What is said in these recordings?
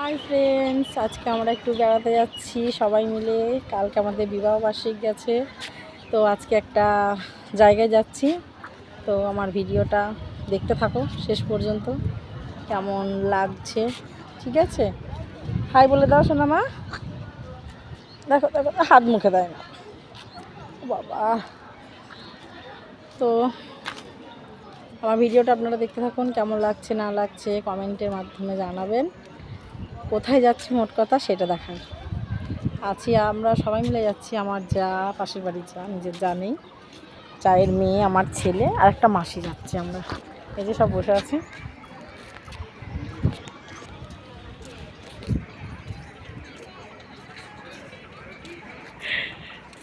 Hi friends আজকে আমরা একটু বেড়াতে যাচ্ছি সবাই মিলে। কালকে আমাদের বিবাহ বার্ষিক গেছে। তো আজকে একটা জায়গায় যাচ্ছি। তো আমার ভিডিওটা দেখতে থাকো শেষ পর্যন্ত। কেমন লাগছে? ঠিক আছে? হাই বলে দাও শোনা মা। দেখো দেখো, হাত মুখে দেয় না। বাবা। তো আমার ভিডিওটা আপনারা দেখতে থাকুন, কেমন লাগছে, না লাগছে কমেন্টের মাধ্যমে জানাবেন। কোথায় যাচ্ছি মোট কথা সেটা দেখান আছি আমরা সবাই মিলে যাচ্ছি আমার যা, পাশের বাড়ির যা, নিজের যা নেই। চায়ের মেয়ে, আমার ছেলে আর একটা মাসি যাচ্ছি আমরা। এই যে সব বসে আছি।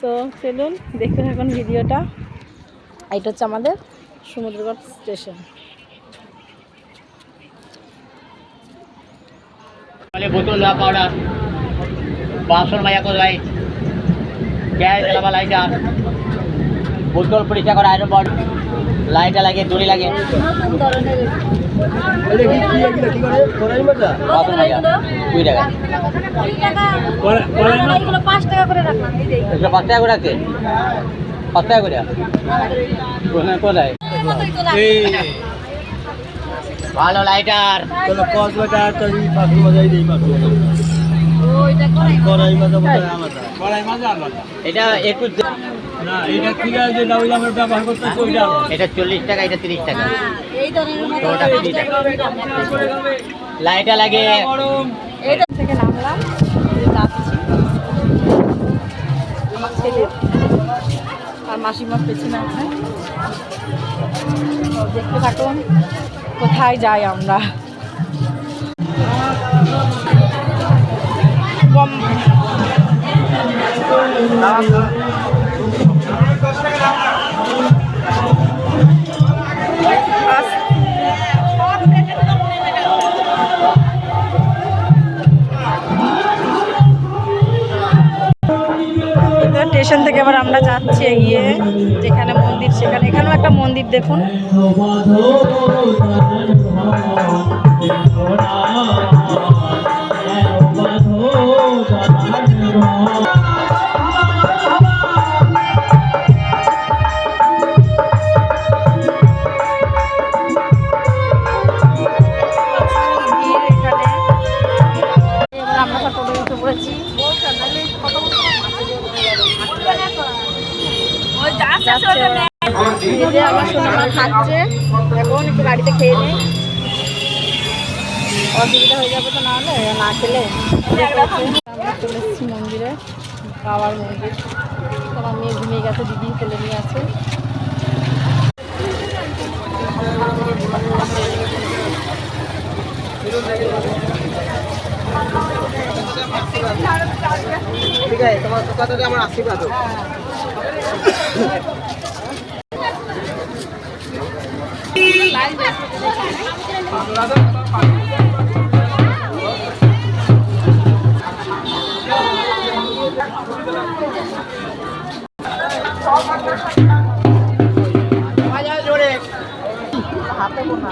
তো চলুন, দেখতে থাকুন ভিডিওটা। এটা হচ্ছে আমাদের সমুদ্রগড় স্টেশন। કાલે ગોતોલા પાવડા বাসন মাইয়া করে লাই গ্যাস জ্বালাবা লাইট আর বোতল পরীক্ষা করা আয়রন বড লাইট লাগে দড়ি লাগে। পাঁচ টাকা করে রাখতে পাঁচ টাকা করে কোথায় ভালো লাইটার চলো কক্সবাজার তো এই পাখি মজাই দেই পাখি করাই মজা বোধহয় আলাদা। করাই মজা আলাদা। এটা একটু না এটা ঠিক আছে যে আমরা ব্যবহার ওইটা এটা চল্লিশ টাকা এটা তিরিশ টাকা। এই ধরনের লাইটা লাগে। এইটা থেকে নামলাম যাচ্ছি। আমার ছেলে আর মাসিমার পেছনে আছে। দেখতে থাকুন। কোথায় যাই আমরা? স্টেশন থেকে আবার আমরা যাচ্ছি এগিয়ে যেখানে মন্দির সেখানে এখানেও একটা মন্দির দেখুন। খাচ্ছে। এখন একটু গাড়িতে খেয়ে নেই। অসুবিধা হয়ে যাবে তো না হলে না খেলে। আমরা চলে এসেছি মন্দিরে, বাবার মন্দির। তোমার মেয়ে ঘুমিয়ে গেছে, দিদি কোলে নিয়ে আছে। ঠিক আছে, তোমার কথাটা আমার আশীর্বাদ হাতে বোনা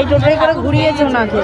এই টোটোই করে ঘুরিয়েছে ওনাকে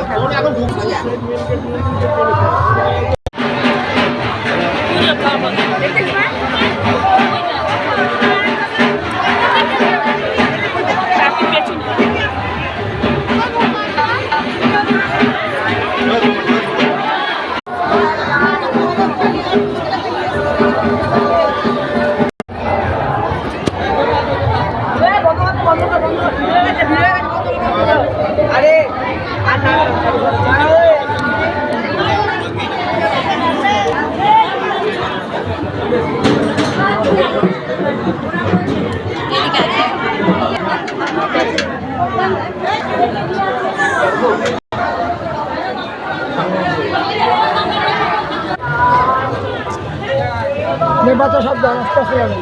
নির্বাচন শব্দ আস্তে আস্তে যাবে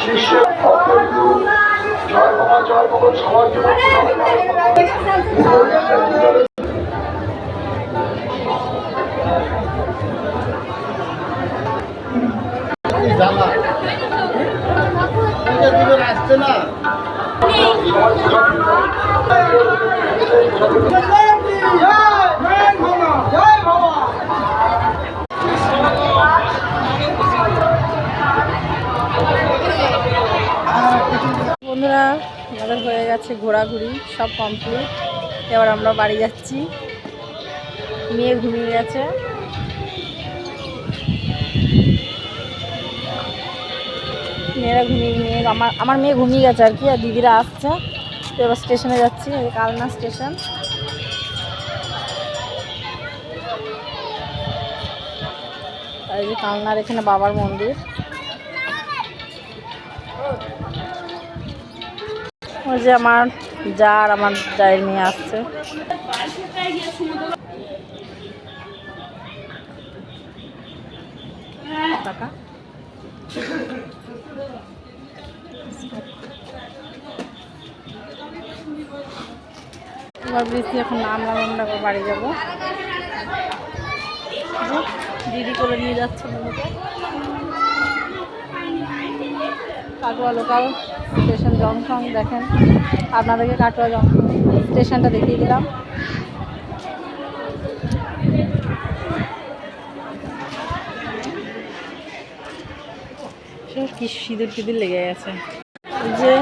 শিষ্য জয় সমাজ জয় সমাজ ঘোরাঘুরি, সব কমপ্লিট এবার আমরা বাড়ি যাচ্ছি। মেয়ে ঘুমিয়ে গেছে। মেয়েরা ঘুমিয়ে, মেয়ে, আমার আমার মেয়ে ঘুমিয়ে গেছে আর কি, আর দিদিরা আসছে। তো এবার স্টেশনে যাচ্ছি কালনা স্টেশন আর যে কালনার এখানে বাবার মন্দির। ওই যে আমার যা আর আমার জায়ের মেয়ে আসছে। বৃষ্টি এখন আমরা এবার বাড়ি যাব। দিদি করে নিয়ে যাচ্ছে মূলত কাটোয়া লোকাল স্টেশন জংশন দেখেন। আপনাদেরকে কাটোয়া জংশন স্টেশনটা দেখিয়ে দিলাম। কি সিঁদুর টিদুর লেগে গেছে যে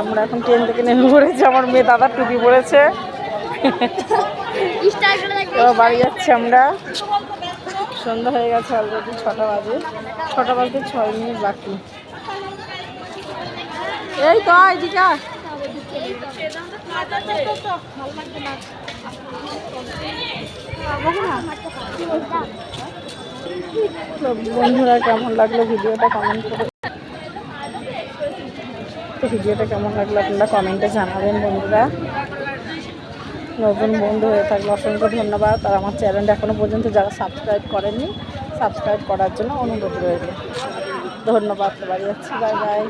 আমরা এখন ট্রেন থেকে নেমে পড়েছি আমার মেয়ে দাদা টুপি পড়েছে বাড়ি যাচ্ছি আমরা। সন্ধ্যা হয়ে গেছে অলরেডি ছটা বাজে। ছটা বাজতে ছয় মিনিট বাকি। এই তো এদিকে। বন্ধুরা, কেমন লাগল ভিডিওটা? কমেন্ট করে ভিডিওটা কেমন লাগল আপনারা কমেন্টে জানাবেন বন্ধুরা। নতুন বন্ধু হয়ে থাকলে অসংখ্য ধন্যবাদ। আর আমার চ্যানেলটা এখনও পর্যন্ত যারা সাবস্ক্রাইব করেননি সাবস্ক্রাইব করার জন্য অনুরোধ রইল। ধন্যবাদ বাড়ি যাচ্ছি বাই বাই